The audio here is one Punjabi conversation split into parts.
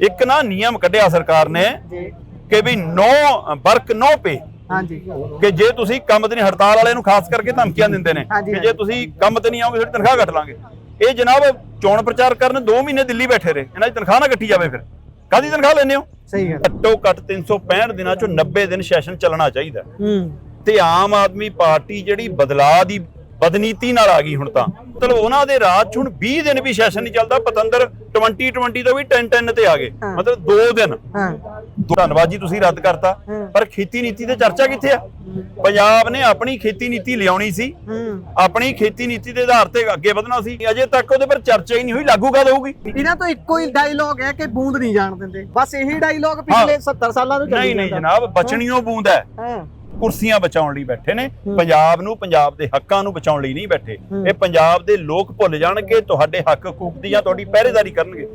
ਇੱਕ ਨਾ ਨਿਯਮ ਕੱਢਿਆ ਸਰਕਾਰ ਨੇ ਕਿ ਵੀ ਨੋ ਵਰਕ ਨੋ ਪੇ। ਹਾਂਜੀ। ਕਿ ਜੇ ਤੁਸੀਂ ਕੰਮ ਤੇ ਨਹੀਂ ਹੜਤਾਲ ਵਾਲੇ ਨੂੰ ਖਾਸ ਕਰਕੇ ਧਮਕੀਆਂ ਦਿੰਦੇ ਨੇ ਕਿ ਜੇ ਤੁਸੀਂ ਕੰਮ ਤੇ ਨਹੀਂ ਆਓਗੇ ਤੁਹਾਡੀ ਤਨਖਾਹ ਕੱਟ ਲਾਂਗੇ। ਇਹ ਜਨਾਬ ਚੋਣ ਪ੍ਰਚਾਰ ਕਰਨ 2 ਮਹੀਨੇ ਦਿੱਲੀ ਬੈਠੇ ਰਹੇ। ਇਹਨਾਂ ਦੀ ਤਨਖਾਹ ਨਾ ਕੱਟੀ ਜਾਵੇ ਫਿਰ। ਕਾਦੀ ਤਨਖਾਹ ਲੈਂਦੇ ਹੋ? ਸਹੀ ਗੱਲ। ਘੱਟੋ ਘੱਟ 365 ਦਿਨਾਂ ਚੋਂ 90 ਦਿਨ ਸੈਸ਼ਨ ਚੱਲਣਾ ਚਾਹੀਦਾ। ਹੂੰ। ਤੇ ਆਮ ਆਦਮੀ ਪਾਰਟੀ ਜਿਹੜੀ ਬਦਲਾਅ ਦੀ ਬਦਨੀਤੀ ਨਾਲ ਆ ਗਈ ਹੁਣ ਤਾਂ। ਮਤਲਬ ਉਹਨਾਂ ਦੇ ਰਾਜ 'ਚ ਹੁਣ 20 ਦਿਨ ਵੀ ਸੈਸ਼ਨ ਨਹੀਂ ਚੱਲਦਾ ਪਤੰਦਰ 2020 ਤੋਂ ਵੀ 10 10 ਤੇ ਆ ਗਏ। ਮਤਲਬ 2 ਦਿਨ। ਧੰਨਵਾਦ ਜੀ ਤੁਸੀਂ ਰੱਦ ਕਰਤਾ। ਪਰ ਖੇਤੀ ਨੀਤੀ ਤੇ ਚਰਚਾ ਕਿੱਥੇ ਆ? ਪੰਜਾਬ ਨੇ ਆਪਣੀ ਖੇਤੀ ਨੀਤੀ ਲਿਆਉਣੀ ਸੀ। ਆਪਣੀ ਖੇਤੀ ਨੀਤੀ ਦੇ ਆਧਾਰ ਤੇ ਅੱਗੇ ਵਧਣਾ ਸੀ। ਅਜੇ ਤੱਕ ਉਹਦੇ ਪਰ ਚਰਚਾ ਹੀ ਨਹੀਂ ਹੋਈ ਲਾਗੂ ਕਦ ਹੋਊਗੀ? ਇਹਨਾਂ ਤੋਂ ਇੱਕੋ ਹੀ ਡਾਇਲੋਗ ਹੈ ਕਿ ਬੂੰਦ ਨਹੀਂ ਜਾਣ ਦਿੰਦੇ। ਬਸ ਇਹੀ ਡਾਇਲੋਗ ਪਿਛਲੇ 70 ਸਾਲਾਂ ਤੋਂ ਚੱਲੀ ਨਹੀਂ ਨਹੀਂ। ਜਨਾਬ ਬਚਣੀਓ ਬੂੰਦ ਹਾਂ। ਕੁਰਸੀਆਂ ਬਚਾਉਣ ਲਈ ਬੈਠੇ ਨੇ। ਪੰਜਾਬ ਨੂੰ ਪੰਜਾਬ ਦੇ ਹੱਕਾਂ ਨੂੰ ਬਚਾਉਣ ਲਈ ਨਹੀਂ ਬੈਠੇ। ਇਹ ਪੰਜਾਬ ਦੇ ਲੋਕ ਭੁੱਲ ਜਾਣਗੇ ਤੁਹਾਡੇ ਹੱਕ ਹਕੂਕ ਦੀ ਜਾਂ ਤੁਹਾਡੀ ਪਹਿਰੇਦਾਰੀ ਕਰਨਗੇ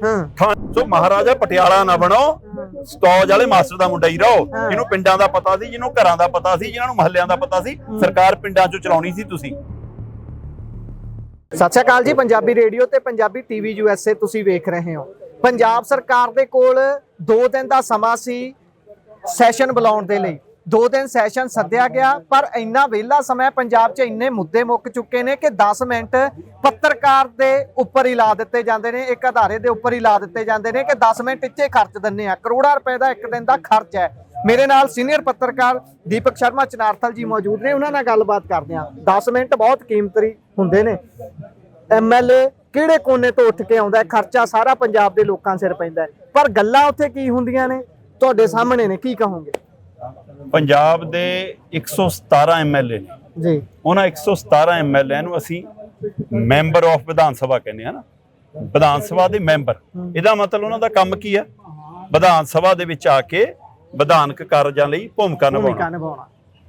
ਸੋ ਮਹਾਰਾਜਾ ਪਟਿਆਲਾ ਨਾ ਬਣੋ ਸਟੌਜ ਵਾਲੇ ਮਾਸਟਰ ਦਾ ਮੁੰਡਾ ਹੀ ਰਹੋ। ਜਿਹਨੂੰ ਪਿੰਡਾਂ ਦਾ ਪਤਾ ਸੀ ਜਿਹਨੂੰ ਘਰਾਂ ਦਾ ਪਤਾ ਸੀ ਜਿਹਨਾਂ ਨੂੰ ਮਹੱਲਿਆਂ ਦਾ ਪਤਾ ਸੀ। ਸਰਕਾਰ ਪਿੰਡਾਂ 'ਚੋਂ ਚਲਾਉਣੀ ਸੀ ਤੁਸੀਂ ਸਤਿ ਸ਼੍ਰੀ ਅਕਾਲ ਜੀ ਪੰਜਾਬੀ ਰੇਡੀਓ ਤੇ ਪੰਜਾਬੀ ਟੀਵੀ ਯੂਐਸਏ ਤੁਸੀਂ ਵੇਖ ਰਹੇ ਹੋ ਪੰਜਾਬ ਸਰਕਾਰ ਦੇ ਕੋਲ 2 ਦਿਨ ਦਾ ਸਮਾਂ ਸੀ ਸੈਸ਼ਨ ਬੁਲਾਉਣ ਦੇ ਲਈ ਦੋ ਦਿਨ ਸੈਸ਼ਨ ਸੱਦਿਆ ਗਿਆ, ਪਰ ਇੰਨਾ ਵਿਹਲਾ ਸਮਾਂ ਪੰਜਾਬ 'ਚ ਇੰਨੇ ਮੁੱਦੇ ਮੁੱਕ ਚੁੱਕੇ ਨੇ ਕਿ 10 ਮਿੰਟ ਪੱਤਰਕਾਰ ਦੇ ਉੱਪਰ ਹੀ ਲਾ ਦਿੱਤੇ ਜਾਂਦੇ ਨੇ, ਇੱਕ ਅਧਾਰੇ ਦੇ ਉੱਪਰ ਹੀ ਲਾ ਦਿੱਤੇ ਜਾਂਦੇ ਨੇ ਕਿ 10 ਮਿੰਟ ਇੱਥੇ ਖਰਚ ਦਿੰਨੇ ਆ। ਕਰੋੜਾਂ ਰੁਪਏ ਦਾ ਇੱਕ ਦਿਨ ਦਾ ਖਰਚ ਹੈ। ਮੇਰੇ ਨਾਲ ਸੀਨੀਅਰ ਪੱਤਰਕਾਰ ਦੀਪਕ ਸ਼ਰਮਾ ਚਨਾਰਥਲ ਜੀ ਮੌਜੂਦ ਨੇ, ਉਹਨਾਂ ਨਾਲ ਗੱਲਬਾਤ ਕਰਦੇ ਹਾਂ। 10 ਮਿੰਟ ਬਹੁਤ ਕੀਮਤੀ ਹੁੰਦੇ ਨੇ। ਐਮਐਲਏ ਕਿਹੜੇ ਕੋਨੇ ਤੋਂ ਉੱਠ ਕੇ ਆਉਂਦਾ ਖਰਚਾ ਸਾਰਾ ਪੰਜਾਬ ਦੇ ਲੋਕਾਂ ਸਿਰ ਪੈਂਦਾ ਪਰ ਗੱਲਾਂ ਉੱਥੇ ਕੀ ਹੁੰਦੀਆਂ ਨੇ? ਤੁਹਾਡੇ ਸਾਹਮਣੇ ਨੇ, ਕੀ ਕਹੋਗੇ? ਪੰਜਾਬ ਦੇ 117 ਐਮਐਲਏ ਨੇ। ਜੀ। ਉਹਨਾਂ 117 ਐਮਐਲਏ ਨੂੰ ਅਸੀਂ ਮੈਂਬਰ ਆਫ ਵਿਧਾਨ ਸਭਾ ਕਹਿੰਦੇ ਆ ਨਾ। ਵਿਧਾਨ ਸਭਾ ਦੇ ਮੈਂਬਰ। ਇਹਦਾ ਮਤਲਬ ਉਹਨਾਂ ਦਾ ਕੰਮ ਕੀ ਹੈ ਵਿਧਾਨ ਸਭਾ ਦੇ ਵਿੱਚ ਆ ਕੇ ਵਿਧਾਨਕ ਕਾਰਜਾਂ ਲਈ ਭੂਮਿਕਾ ਨਿਭਾਉਣਾ।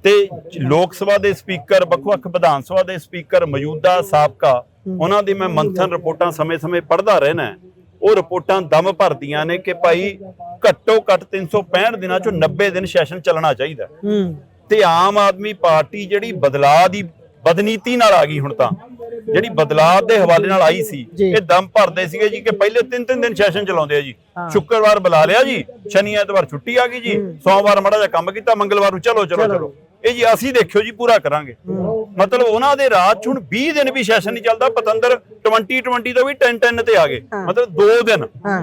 ਤੇ ਲੋਕ ਸਭਾ ਦੇ ਸਪੀਕਰ ਵੱਖ-ਵੱਖ ਵਿਧਾਨ ਸਭਾ ਦੇ ਸਪੀਕਰ ਮੌਜੂਦਾ ਸਾਬਕਾ ਉਹਨਾਂ ਦੀ ਮੈਂ ਮੰਥਨ ਰਿਪੋਰਟਾਂ ਸਮੇਂ-ਸਮੇਂ ਪੜ੍ਹਦਾ ਰਹਿਣਾ। ਉਹ ਰਿਪੋਰਟਾਂ ਦਮ ਭਰਦੀਆਂ ਨੇ ਕਿ ਭਾਈ ਘੱਟੋ ਘੱਟ 365 ਦਿਨਾਂ ਚੋਂ 90 ਦਿਨ ਸੈਸ਼ਨ ਚੱਲਣਾ ਚਾਹੀਦਾ ਤੇ ਆਮ ਆਦਮੀ ਪਾਰਟੀ ਜਿਹੜੀ ਬਦਲਾਅ ਦੀ ਬਦਨੀਤੀ ਨਾਲ ਆ ਗਈ ਹੁਣ ਤਾਂ ਜਿਹੜੀ ਬਦਲਾਅ ਦੇ ਹਵਾਲੇ ਨਾਲ ਆਈ ਸੀ ਜੀ। ਇਹ ਦਮ ਭਰਦੇ ਸੀਗੇ ਜੀ ਕਿ ਪਹਿਲੇ ਤਿੰਨ ਤਿੰਨ ਦਿਨ ਸੈਸ਼ਨ ਚਲਾਉਂਦੇ ਆ ਜੀ। ਸ਼ੁੱਕਰਵਾਰ ਬੁਲਾ ਲਿਆ ਜੀ ਸ਼ਨੀ ਐਤਵਾਰ ਛੁੱਟੀ ਆ ਗਈ ਜੀ ਸੋਮਵਾਰ ਮੜਾ ਜਿਹਾ ਕੰਮ ਕੀਤਾ ਮੰਗਲਵਾਰ ਨੂੰ ਚਲੋ ਚਲੋ ਚਲੋ। ਇਹ ਜੀ ਅਸੀਂ ਦੇਖਿਓ ਜੀ ਪੂਰਾ ਕਰਾਂਗੇ। ਮਤਲਬ ਉਹਨਾਂ ਦੇ ਰਾਜ 'ਚ ਹੁਣ 20 ਦਿਨ ਵੀ ਸੈਸ਼ਨ ਨਹੀਂ ਚੱਲਦਾ ਪਤੰਦਰ 2020 ਤੋਂ ਵੀ 10 10 ਤੇ ਆ ਗਏ। ਮਤਲਬ 2 ਦਿਨ। ਹਾਂ।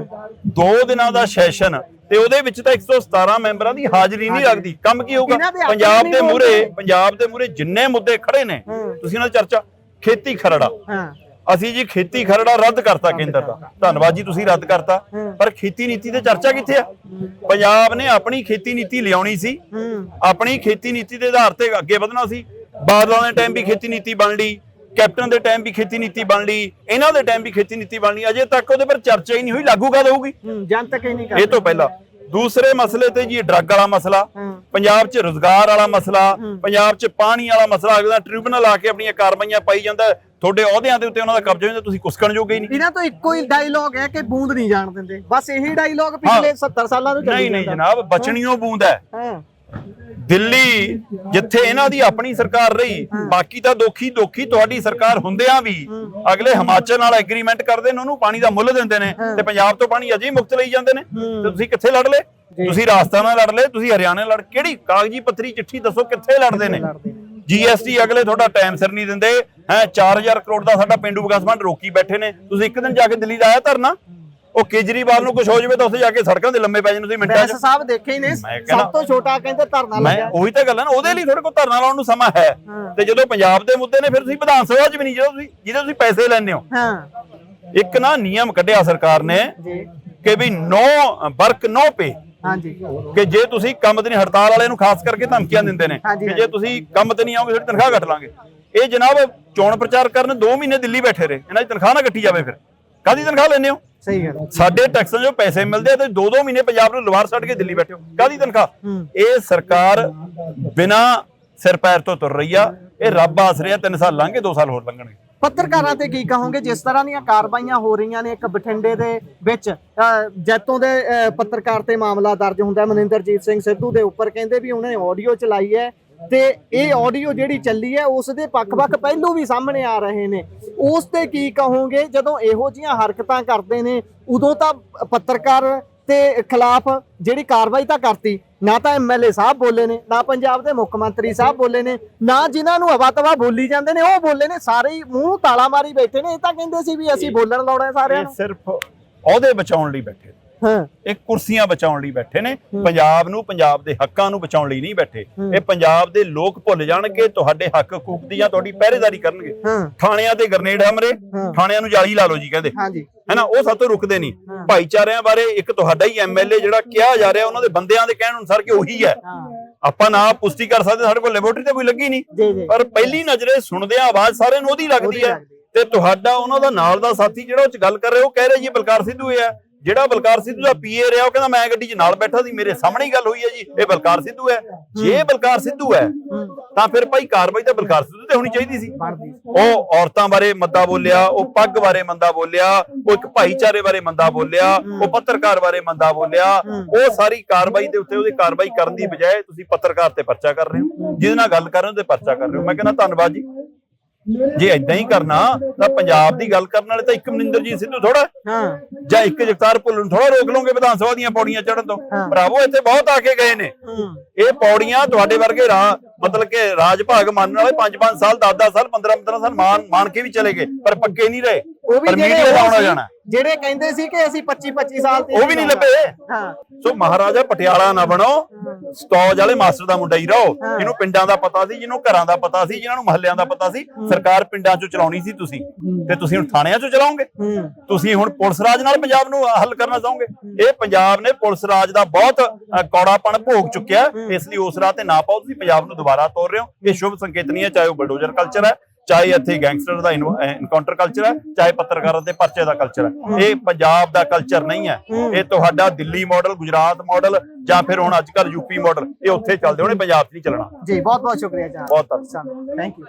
ਦੋ ਦਿਨਾਂ ਦਾ ਸੈਸ਼ਨ ਤੇ ਉਹਦੇ ਵਿੱਚ ਤਾਂ 117 ਮੈਂਬਰਾਂ ਦੀ ਹਾਜ਼ਰੀ ਨਹੀਂ ਲੱਗਦੀ। ਕੰਮ ਕੀ ਹੋਊਗਾ? ਪੰਜਾਬ ਦੇ ਮੂਰੇ। ਪੰਜਾਬ ਦੇ ਮੂਰੇ ਜਿੰਨੇ ਮੁੱਦੇ ਖੜੇ ਨੇ। ਤੁਸੀਂ ਨਾਲ ਚਰਚਾ। ਖੇਤੀ ਖਰੜਾ। ਹਾਂ। ਅਸੀਂ ਜੀ ਖੇਤੀ ਖਰੜਾ ਰੱਦ ਕਰਤਾ ਕੇਂਦਰ ਦਾ। ਧੰਨਵਾਦ ਜੀ ਤੁਸੀਂ ਰੱਦ ਕਰਤਾ। ਪਰ ਖੇਤੀ ਨੀਤੀ ਤੇ ਚਰਚਾ ਕਿੱਥੇ ਆ? ਪੰਜਾਬ ਨੇ ਆਪਣੀ ਖੇਤੀ ਨੀਤੀ ਲਿਆਉਣੀ ਸੀ। ਆਪਣੀ ਖੇਤੀ ਨੀਤੀ ਦੇ ਆਧਾਰ ਤੇ ਅੱਗੇ ਵਧਣਾ ਸੀ। ਬਾਦਲਾਂ ਦੇ ਟਾਈਮ ਵੀ ਖੇਤੀ ਨੀਤੀ ਬਣ ਲਈ। ਕੈਪਟਨ ਦੇ ਟਾਈਮ ਵੀ ਖੇਤੀ ਨੀਤੀ ਬਣ ਲਈ। ਇਹਨਾਂ ਦੇ ਟਾਈਮ ਵੀ ਖੇਤੀ ਨੀਤੀ ਬਣ ਲਈ। ਅਜੇ ਤੱਕ ਉਹਦੇ ਪਰ ਚਰਚਾ ਹੀ ਨਹੀਂ ਹੋਈ। ਲਾਗੂ ਕਦ ਹੋਊਗੀ? ਜਨਤਕ ਹੀ ਨਹੀਂ ਇਹ ਕਰਦੇ ਤੋਂ ਪਹਿਲਾਂ। ਦੂਸਰੇ ਮਸਲੇ ਤੇ ਜੀ ਡਰੱਗ ਵਾਲਾ ਮਸਲਾ। ਪੰਜਾਬ 'ਚ ਰੋਜ਼ਗਾਰ ਵਾਲਾ ਮਸਲਾ। ਪੰਜਾਬ 'ਚ ਪਾਣੀ ਵਾਲਾ ਮਸਲਾ। ਅਗਲਾ ਟ੍ਰਿਬਿਊਨਲ ਆ ਕੇ ਆਪਣੀਆਂ ਕਾਰਵਾਈਆਂ ਪਾਈ ਜਾਂਦਾ। ਤੁਹਾਡੇ ਅਹੁਦਿਆਂ ਦੇ ਉੱਤੇ ਉਹਨਾਂ ਦਾ ਕਬਜ਼ਾ ਹੁੰਦਾ ਤੁਸੀਂ ਕੁਸਕਣ ਜੋਗੇ ਹੀ ਨਹੀਂ। ਇਹਨਾਂ ਤੋਂ ਇੱਕੋ ਹੀ ਡਾਇਲੋਗ ਹੈ ਕਿ ਬੂੰਦ ਨਹੀਂ ਜਾਣ ਦਿੰਦੇ। ਬਸ ਇਹੀ ਡਾਇਲੋਗ ਪਿਛਲੇ 70 ਸਾਲਾਂ ਤੋਂ ਚੱਲੀ ਨਹੀਂ ਨਹੀਂ। ਜਨਾਬ ਬਚਣੀਓ ਬੂੰਦ ਹੈ। ਹਾਂ। ਦਿੱਲੀ ਜਿੱਥੇ ਇਹਨਾਂ ਦੀ ਆਪਣੀ ਸਰਕਾਰ ਰਹੀ ਬਾਕੀ ਤਾਂ ਦੋਖੀ ਦੋਖੀ ਤੁਹਾਡੀ ਸਰਕਾਰ ਹੁੰਦਿਆਂ ਵੀ ਅਗਲੇ ਹਿਮਾਚਲ ਨਾਲ ਐਗਰੀਮੈਂਟ ਕਰਦੇ ਨੇ ਉਹਨੂੰ ਪਾਣੀ ਦਾ ਮੁੱਲ ਦਿੰਦੇ ਨੇ ਤੇ ਪੰਜਾਬ ਤੋਂ ਪਾਣੀ ਅਜੇ ਮੁਕਤ ਲਈ ਜਾਂਦੇ ਨੇ। ਤੇ ਤੁਸੀਂ ਕਿੱਥੇ ਲੜ ਲਏ? ਤੁਸੀਂ ਰਾਜਸਥਾਨ ਨਾਲ ਲੜ ਲਏ ਤੁਸੀਂ ਹਰਿਆਣਾ ਲੜ ਕਿਹੜੀ ਕਾਗਜ਼ੀ ਪੱਤਰੀ ਚਿੱਠੀ ਦੱਸੋ ਕਿੱਥੇ ਲੜਦੇ ਨੇ। ਜੀਐਸਟੀ ਅਗਲੇ ਤੁਹਾਡਾ ਟਾਈਮ ਸਿਰ ਨਹੀਂ ਦਿੰਦੇ। ਹੈ 4000 ਕਰੋੜ ਦਾ ਸਾਡਾ ਪਿੰਡੂ ਵਿਕਾਸ ਫੰਡ ਰੋਕੀ ਬੈਠੇ ਨੇ। ਤੁਸੀਂ ਇੱਕ ਦਿਨ ਜਾ ਕੇ ਦਿੱਲੀ ਦਾ ਆਇਆ ਧਰਨਾ? ਉਹ ਕੇਜਰੀਵਾਲ ਨੂੰ ਕੁਝ ਹੋ ਜਾਵੇ ਤਾਂ ਉੱਥੇ ਜਾ ਕੇ ਸੜਕਾਂ ਦੇ ਲੰਮੇ ਪੈ ਜਾਣ ਤੁਸੀਂ ਮਿੰਟਾਂ 'ਚ ਸਾਹਿਬ ਦੇਖੇ ਹੀ ਨੇ। ਮੈਂ ਸਭ ਤੋਂ ਛੋਟਾ ਕਹਿੰਦੇ ਧਰਨਾ ਮੈਂ ਲੱਗਿਆ। ਉਹੀ ਤਾਂ ਗੱਲ ਹੈ ਨਾ ਉਹਦੇ ਲਈ ਤੁਹਾਡੇ ਕੋਲ ਧਰਨਾ ਲਾਉਣ ਨੂੰ ਸਮਾਂ ਹੈ। ਤੇ ਜਦੋਂ ਪੰਜਾਬ ਦੇ ਮੁੱਦੇ ਨੇ ਫਿਰ ਤੁਸੀਂ ਵਿਧਾਨ ਸਭਾ 'ਚ ਵੀ ਨਹੀਂ ਜਦੋਂ ਤੁਸੀਂ ਜਿਹਦੇ ਤੁਸੀਂ ਪੈਸੇ ਲੈਂਦੇ ਹੋ। ਹਾਂ। ਇੱਕ ਨਾ ਨਿਯਮ ਕੱਢਿਆ ਸਰਕਾਰ ਨੇ ਜੀ। ਕਿ ਵੀ ਨੋ ਵਰਕ ਨੋ ਪੇ। ਹਾਂਜੀ। ਕਿ ਜੇ ਤੁਸੀਂ ਕੰਮ ਤੇ ਨਹੀਂ ਹੜਤਾਲ ਵਾਲੇ ਨੂੰ ਖਾਸ ਕਰਕੇ ਧਮਕੀਆਂ ਦਿੰਦੇ ਨੇ ਕਿ ਜੇ ਤੁਸੀਂ ਕੰਮ ਤੇ ਨਹੀਂ ਆਓਗੇ ਤੁਹਾਡੀ ਤਨਖਾਹ ਕੱਟ ਲਾਂਗੇ। ਇਹ ਜਨਾਬ ਚੋਣ ਪ੍ਰਚਾਰ ਕਰਨ 2 ਮਹੀਨੇ ਦਿੱਲੀ ਬੈਠੇ ਰਹੇ। ਇਹਨਾਂ ਦੀ ਤਨਖਾਹ ਨਾ ਕੱਟੀ ਜਾਵੇ ਫਿਰ। ਕਾਦੀ ਤਨਖਾਹ ਲੈਂਦੇ ਹੋ? ਸਹੀ ਗੱਲ ਸਾਡੇ ਟੈਕਸਾਂ ਜੋ ਪੈਸੇ ਮਿਲਦੇ ਆ ਤੇ 2-2 ਮਹੀਨੇ ਪੰਜਾਬ ਨੂੰ ਲਵਾਰ ਛੱਡ ਕੇ ਦਿੱਲੀ ਬੈਠੇ ਹੋ। ਕਾਦੀ ਤਨਖਾਹ। ਇਹ ਸਰਕਾਰ ਬਿਨਾ ਸਿਰ ਪੈਰ ਤੋਂ ਤੁਰ ਰਹੀ ਆ। ਇਹ ਰੱਬ ਆਸਰੇ ਆ 3 ਸਾਲ ਲੰਘੇ 2 ਸਾਲ ਹੋਰ ਲੰਘਣਗੇ। ਪੱਤਰਕਾਰਾਂ ਤੇ ਕੀ ਕਹੋਗੇ? ਜਿਸ ਤਰ੍ਹਾਂ ਦੀਆਂ ਕਾਰਵਾਈਆਂ ਹੋ ਰਹੀਆਂ ਨੇ ਇੱਕ ਬਠਿੰਡੇ ਦੇ ਵਿੱਚ ਅਹ, ਜੈਤੋਂ ਦੇ ਪੱਤਰਕਾਰ ਤੇ ਮਾਮਲਾ ਦਰਜ ਹੁੰਦਾ ਮਨਿੰਦਰਜੀਤ ਸਿੰਘ ਸਿੱਧੂ ਦੇ ਉੱਪਰ। ਕਹਿੰਦੇ ਵੀ ਉਹਨੇ ਆਡੀਓ ਚਲਾਈ ਹੈ ਤੇ ਇਹ ਆਡੀਓ ਜਿਹੜੀ ਚੱਲੀ ਹੈ ਉਸ ਦੇ ਪੱਖ-ਪੱਖ ਪਹਿਲੂ ਵੀ ਸਾਹਮਣੇ ਆ ਰਹੇ ਨੇ। ਉਸ ਤੇ ਕੀ ਕਹੋਗੇ? ਜਦੋਂ ਇਹੋ ਜੀਆਂ ਹਰਕਤਾਂ ਕਰਦੇ ਨੇ ਉਦੋਂ ਤਾਂ ਪੱਤਰਕਾਰ ਤੇ ਖਿਲਾਫ ਜਿਹੜੀ ਕਾਰਵਾਈ ਤਾਂ ਕਰਤੀ ਨਾ ਤਾਂ ਐਮਐਲਏ ਸਾਹਿਬ ਬੋਲੇ ਨੇ ਨਾ ਪੰਜਾਬ ਦੇ ਮੁੱਖ ਮੰਤਰੀ ਸਾਹਿਬ ਬੋਲੇ ਨੇ ਨਾ ਜਿਨ੍ਹਾਂ ਨੂੰ ਹਵਾ ਤਵਾ ਬੋਲੀ ਜਾਂਦੇ ਨੇ ਉਹ ਬੋਲੇ ਨੇ ਸਾਰੇ ਹੀ ਮੂੰਹ ਤਾਲਾ ਮਾਰੀ ਬੈਠੇ ਨੇ ਇਹ ਤਾਂ ਕਹਿੰਦੇ ਸੀ ਵੀ ਅਸੀਂ ਬੋਲਣ ਲਾਉਣਾ ਸਾਰਿਆਂ ਨੂੰ। ਸਿਰਫ ਅਹੁਦੇ ਬਚਾਉਣ ਲਈ ਬੈਠੇ ਇਹ ਕੁਰਸੀਆਂ ਬਚਾਉਣ ਲਈ ਬੈਠੇ ਨੇ ਪੰਜਾਬ ਨੂੰ ਪੰਜਾਬ ਦੇ ਹੱਕਾਂ ਨੂੰ ਬਚਾਉਣ ਲਈ ਨਹੀਂ ਬੈਠੇ। ਇਹ ਪੰਜਾਬ ਦੇ ਲੋਕ ਭੁੱਲ ਜਾਣਗੇ ਤੁਹਾਡੇ ਹੱਕ ਹਕੂਕ ਦੀਆਂ ਤੁਹਾਡੀ ਪਹਿਰੇਦਾਰੀ ਕਰਨਗੇ। ਥਾਣਿਆਂ ਤੇ ਗ੍ਰਨੇਡ ਹਮਰੇ। ਥਾਣਿਆਂ ਨੂੰ ਜਾਲੀ ਲਾ ਲਓ ਜੀ ਕਹਿੰਦੇ। ਹਾਂਜੀ। ਹੈਨਾ ਉਹ ਸਾਤੋਂ ਰੁਕਦੇ ਨਹੀਂ। ਭਾਈਚਾਰਿਆਂ ਬਾਰੇ ਇੱਕ ਤੁਹਾਡਾ ਹੀ ਐਮਐਲਏ ਜਿਹੜਾ ਕਿਹਾ ਜਾ ਰਿਹਾ ਉਹਨਾਂ ਦੇ ਬੰਦਿਆਂ ਦੇ ਕਹਿਣ ਅਨੁਸਾਰ ਕਿ ਉਹੀ ਹੈ। ਆਪਾਂ ਨਾ ਪੁਸ਼ਟੀ ਕਰ ਸਕਦੇ ਸਾਡੇ ਕੋਲ ਲੈਬੋਰਟਰੀ ਤੇ ਕੋਈ ਲੱਗੀ ਨਹੀਂ। ਪਰ ਪਹਿਲੀ ਨਜ਼ਰੇ ਸੁਣਦੇ ਆ ਆਵਾਜ਼ ਸਾਰਿਆਂ ਨੂੰ ਉਹਦੀ ਲੱਗਦੀ ਹੈ। ਤੇ ਤੁਹਾਡਾ ਉਹਨਾਂ ਦਾ ਨਾਲ ਦਾ ਸਾਥੀ ਜਿਹੜਾ ਉਹ ਚ ਗੱਲ ਕਰ ਰਿਹਾ ਉਹ ਕਹਿ ਰਿਹਾ ਜੀ ਇਹ ਬਲਕਾਰ ਸਿੱਧੂ ਹੈ। ਜਿਹੜਾ ਬਲਕਾਰ ਸਿੱਧੂ ਦਾ ਪੀਏ ਰਿਹਾ ਉਹ ਕਹਿੰਦਾ ਮੈਂ ਗੱਡੀ 'ਚ ਨਾਲ ਬੈਠਾ ਸੀ ਮੇਰੇ ਸਾਹਮਣੇ ਹੀ ਗੱਲ ਹੋਈ ਹੈ ਜੀ ਇਹ ਬਲਕਾਰ ਸਿੱਧੂ ਹੈ। ਜੇ ਬਲਕਾਰ ਸਿੱਧੂ ਹੈ ਤਾਂ ਫਿਰ ਭਾਈ ਕਾਰਵਾਈ ਤਾਂ ਬਲਕਾਰ ਸਿੱਧੂ ਤੇ ਹੋਣੀ ਚਾਹੀਦੀ ਸੀ। ਉਹ ਔਰਤਾਂ ਬਾਰੇ ਮੰਦਾ ਬੋਲਿਆ ਉਹ ਪੱਗ ਬਾਰੇ ਮੰਦਾ ਬੋਲਿਆ ਉਹ ਇੱਕ ਭਾਈਚਾਰੇ ਬਾਰੇ ਮੰਦਾ ਬੋਲਿਆ ਉਹ ਪੱਤਰਕਾਰ ਬਾਰੇ ਮੰਦਾ ਬੋਲਿਆ ਉਹ ਸਾਰੀ ਕਾਰਵਾਈ ਦੇ ਉੱਤੇ ਉਹਦੀ ਕਾਰਵਾਈ ਕਰਨ ਦੀ ਬਜਾਏ ਤੁਸੀਂ ਪੱਤਰਕਾਰ ਤੇ ਪਰਚਾ ਕਰ ਰਹੇ ਹੋ। ਜਿਹਦੇ ਨਾਲ ਗੱਲ ਕਰ ਰਹੇ ਹੋ ਤੇ ਪਰਚਾ ਕਰ ਰਹੇ ਹੋ। ਮੈਂ ਕਹਿੰਦਾ ਧੰਨਵਾਦ ਜੀ। ਜੇ ਇਦਾਂ ਹੀ ਕਰਨਾ ਤਾਂ ਪੰਜਾਬ ਦੀ ਗੱਲ ਕਰਨ ਵਾਲੇ ਤਾਂ ਇੱਕ ਮਨਿੰਦਰਜੀਤ ਸਿੱਧੂ ਥੋੜਾ ਹਾਂ। ਜਾਂ ਇੱਕ ਜਗਤਾਰ ਭੁੱਲਰ ਨੂੰ ਥੋੜਾ ਰੋਕ ਲਓਗੇ ਵਿਧਾਨ ਸਭਾ ਦੀਆਂ ਪੌੜੀਆਂ ਚੜ੍ਹਨ ਤੋਂ। ਭਰਾਵੋ ਇੱਥੇ ਬਹੁਤ ਆ ਕੇ ਗਏ ਨੇ। ਇਹ ਪੌੜੀਆਂ ਤੁਹਾਡੇ ਵਰਗੇ ਰਾ ਮਤਲਬ ਕਿ ਰਾਜ ਭਾਗ ਮੰਨਣ ਵਾਲੇ 5-5 ਸਾਲ 10-10 ਸਾਲ 15-15 ਸਾਲ ਮਾਨ ਮਾਨ ਕੇ ਵੀ ਚਲੇ ਗਏ ਪਰ ਪੱਕੇ ਨਹੀਂ ਰਹੇ। ਉਹ ਵੀ ਜਿਹੜੇ ਆਉਣਾ ਜਾਣਾ। ਜਿਹੜੇ ਕਹਿੰਦੇ ਸੀ ਕਿ ਅਸੀਂ 25 25 ਸਾਲ ਤੇ ਉਹ ਵੀ ਨਹੀਂ ਲੱਭੇ। ਹਾਂ। ਸੋ ਮਹਾਰਾਜਾ ਪਟਿਆਲਾ ਨਾ ਬਣੋ ਸਟੌਜ ਵਾਲੇ ਮਾਸਟਰ ਦਾ ਮੁੰਡਾ ਹੀ ਰਹੋ। ਜਿਹਨੂੰ ਪਿੰਡਾਂ ਦਾ ਪਤਾ ਸੀ ਜਿਹਨੂੰ ਘਰਾਂ ਦਾ ਪਤਾ ਸੀ ਜਿਨ੍ਹਾਂ ਨੂੰ ਮਹੱਲਿਆਂ ਦਾ ਪਤਾ ਸੀ ਸਰਕਾਰ ਪਿੰਡਾਂ 'ਚੋਂ ਚਲਾਉਣੀ ਸੀ ਤੁਸੀਂ। ਤੇ ਤੁਸੀਂ ਹੁਣ ਥਾਣਿਆਂ 'ਚੋਂ ਚਲਾਓਗੇ? ਹੂੰ। ਤੁਸੀਂ ਹੁਣ ਪੁਲਿਸ ਰਾਜ ਨਾਲ ਪੰਜਾਬ ਨੂੰ ਹੱਲ ਕਰਨਾ ਚਾਹੋਗੇ? ਇਹ ਪੰਜਾਬ ਨੇ ਪੁਲਿਸ ਰਾਜ ਦਾ ਬਹੁਤ ਕੌੜਾਪਣ ਭੋਗ ਚੁੱਕਿਆ। ਇਸ ਲਈ ਉਸ ਰਾਹ ਤੇ ਨਾ ਪਾਓ ਤੁਸੀਂ ਪੰਜਾਬ ਨੂੰ ਦੁਬਾਰਾ ਤੋਰ ਰਹੇ ਹੋ। ਇਹ ਸ਼ੁਭ ਸੰਕੇਤ ਨਹੀਂ ਹੈ ਚਾਹੇ ਉਹ ਬਲਡੋਜ਼ਰ ਕਲਚਰ ਹੈ ਚਾਹੇ ਇੱਥੇ ਗੈਂਗਸਟਰ ਦਾ ਇਨਕਾਊਂਟਰ ਕਲਚਰ ਹੈ ਚਾਹੇ ਪੱਤਰਕਾਰਾਂ ਦੇ ਪਰਚੇ ਦਾ ਕਲਚਰ ਹੈ। ਇਹ ਪੰਜਾਬ ਦਾ ਕਲਚਰ ਨਹੀਂ ਹੈ। ਇਹ ਤੁਹਾਡਾ ਦਿੱਲੀ ਮਾਡਲ ਗੁਜਰਾਤ ਮਾਡਲ ਜਾਂ ਫਿਰ ਹੁਣ ਅੱਜ ਕੱਲ ਯੂਪੀ ਮਾਡਲ ਇਹ ਉੱਥੇ ਚੱਲਦੇ ਹੋਣੇ ਪੰਜਾਬ 'ਚ ਨਹੀਂ ਚੱਲਣਾ। ਜੀ ਬਹੁਤ ਬਹੁਤ ਸ਼ੁਕਰੀਆ ਜੀ। ਬਹੁਤ ਧੰਨਵਾਦ। Thank you